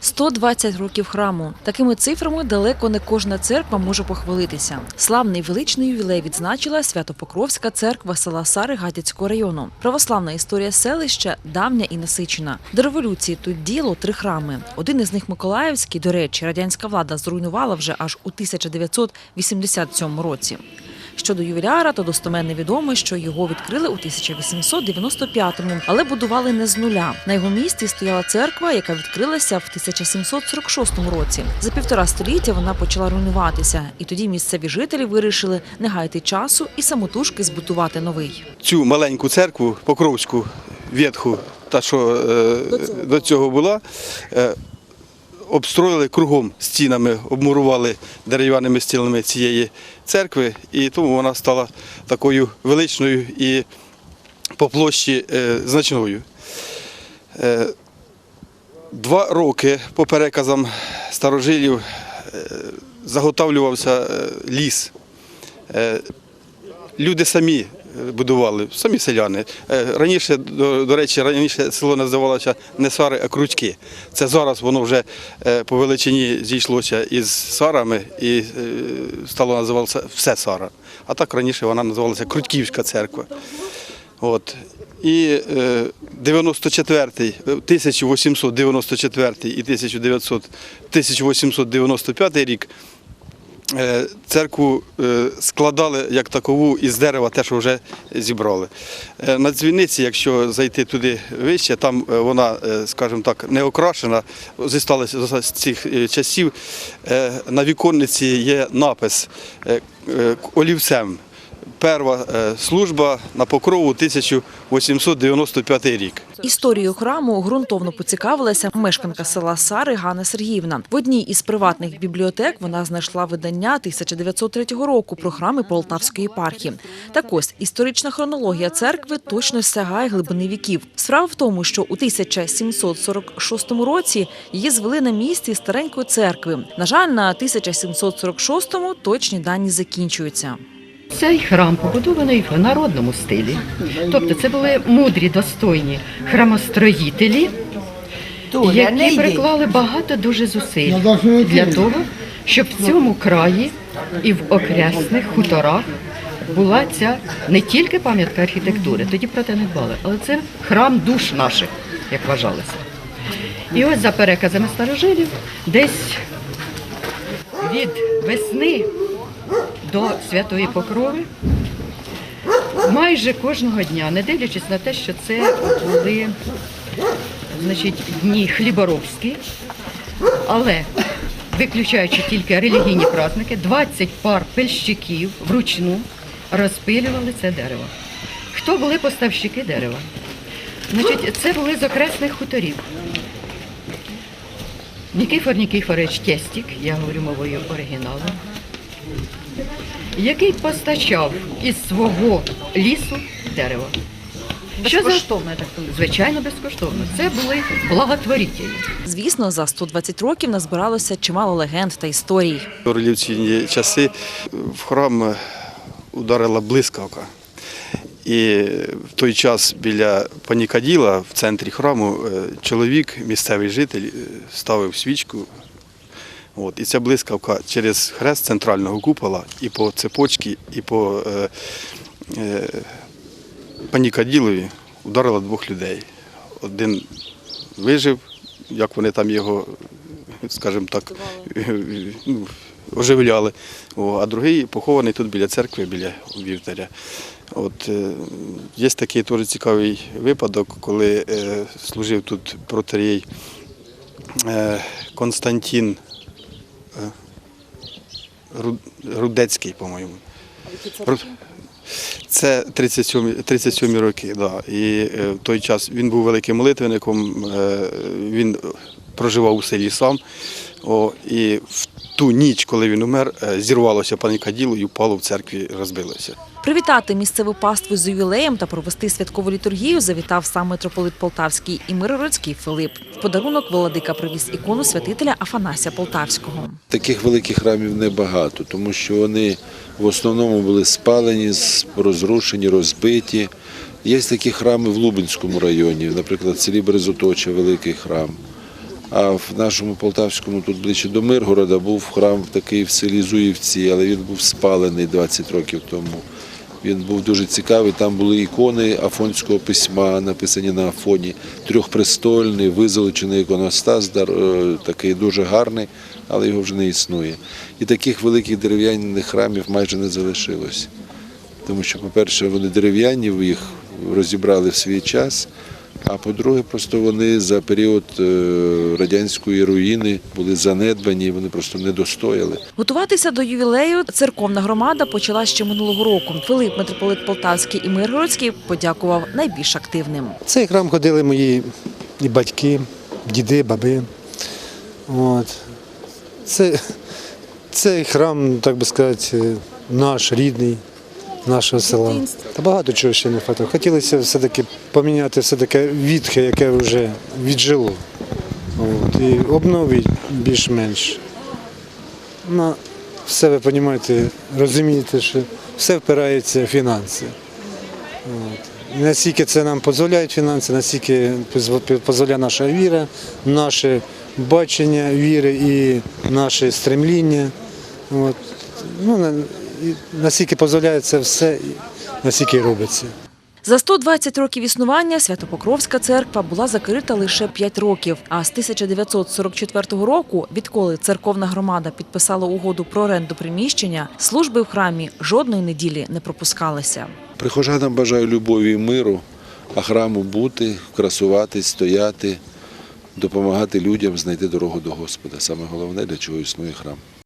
120 років храму. Такими цифрами далеко не кожна церква може похвалитися. Славний величний ювілей відзначила Святопокровська церква села Сари Гатяцького району. Православна історія селища давня і насичена. До революції тут діло три храми. Один із них Миколаївський, до речі, радянська влада зруйнувала вже аж у 1987 році. Щодо ювіляра, то достеменно відомо, що його відкрили у 1895-му, але будували не з нуля. На його місці стояла церква, яка відкрилася в 1746 році. За півтора століття вона почала руйнуватися, і тоді місцеві жителі вирішили не гаяти часу і самотужки збудувати новий. цю маленьку церкву Покровську ветху, та що е, до цього була, е, обстроїли кругом стінами, обмурували дерев'яними стінами цієї церкви, і тому вона стала такою величною і по площі е, значною. Е, Два роки по переказам старожилів е, заготовлювався ліс. Люди самі будували, самі селяни. Е, Раніше, до, речі, раніше село називалося не Сари, а Кручки. Це зараз воно вже е, по величині зійшлося із Сарами і е, стало називатися все Сара. А так раніше вона називалася Крутьківська церква. От. І е, 94-й, е, 1894 і 1900, 1895 рік Церкву е, складали як такову із дерева, те, що вже зібрали. Е, На дзвіниці, якщо зайти туди вище, там е, вона, е, скажімо так, не окрашена, зісталася з цих е, часів. Е, На віконниці є напис е, е, олівцем. Перша е, служба на покрову 1895 рік. Історією храму ґрунтовно поцікавилася мешканка села Сари Ганна Сергіївна. В одній із приватних бібліотек вона знайшла видання 1903 року про храми Полтавської єпархії. Так ось історична хронологія церкви точно сягає глибини віків. Справа в тому, що у 1746 році її звели на місці старенької церкви. На жаль, на 1746-му точні дані закінчуються. Цей храм побудований в народному стилі. Тобто це були мудрі, достойні храмостроїтелі, які приклали багато дуже зусиль для того, щоб в цьому краї і в окресних хуторах була ця не тільки пам'ятка архітектури, тоді про те не дбали, але це храм душ наших, як вважалося. І ось за переказами старожилів, десь від весни до Святої Покрови майже кожного дня, не дивлячись на те, що це були значить, дні хліборобські, але виключаючи тільки релігійні праздники, 20 пар пельщиків вручну розпилювали це дерево. Хто були поставщики дерева? Значить, це були з окресних хуторів. Нікіфор Нікіфорович Тєстік, я говорю мовою оригіналу, який постачав із свого лісу дерево. Безкоштовно, я так Звичайно, безкоштовно. Це були благотворителі. Звісно, за 120 років назбиралося чимало легенд та історій. У революційні часи в храм ударила блискавка. І в той час біля панікаділа в центрі храму е, чоловік, місцевий житель, е, ставив свічку. От, і ця блискавка через хрест центрального купола і по цепочці, і по е, е, панікаділові ударила двох людей. Один вижив, як вони там його, скажімо так, ну, оживляли, а другий похований тут біля церкви, біля вівтаря. От, е, є такий дуже цікавий випадок, коли е, служив тут протарій е, Константин Рудецький, по-моєму. Це 37, 37 роки, да. І е, в той час він був великим молитвенником, е, він проживав у селі сам. О, і в ту ніч, коли він умер, е, зірвалося панікаділо і впало в церкві, розбилося. Привітати місцеву паству з ювілеєм та провести святкову літургію завітав сам митрополит Полтавський і Миргородський Филип. В подарунок Володика привіз ікону святителя Афанасія Полтавського. Таких великих храмів небагато, тому що вони в основному були спалені, розрушені, розбиті. Є такі храми в Лубенському районі, наприклад, в селі Березоточе великий храм. А в нашому Полтавському, тут ближче до Миргорода, був храм такий в селі Зуївці, але він був спалений 20 років тому. Він був дуже цікавий. Там були ікони афонського письма, написані на Афоні, трьохпрестольний, визолочений іконостас, е, такий дуже гарний, але його вже не існує. І таких великих дерев'яних храмів майже не залишилось. Тому що, по-перше, вони дерев'яні, їх розібрали в свій час. А по-друге, просто вони за період е, радянської руїни були занедбані, вони просто не достояли. Готуватися до ювілею церковна громада почала ще минулого року. Филип, митрополит Полтавський і Миргородський, подякував найбільш активним. Цей храм ходили мої і батьки, діди, баби. От. Це, цей храм, так би сказати, наш рідний, нашого села. Та багато чого ще не хватало. Хотілося все-таки поміняти все таке відхе, яке вже віджило. От. І обновити більш-менш. Ну, все ви розумієте, розумієте, що все впирається в фінанси. І Наскільки це нам дозволяють фінанси, наскільки дозволяє наша віра, наше бачення віри і наше стремління. От. Ну, наскільки дозволяє це все, наскільки робиться. За 120 років існування Святопокровська церква була закрита лише 5 років. А з 1944 року, відколи церковна громада підписала угоду про оренду приміщення, служби в храмі жодної неділі не пропускалися. Прихожанам бажаю любові і миру, а храму бути, красуватись, стояти, допомагати людям знайти дорогу до Господа. Саме головне, для чого існує храм.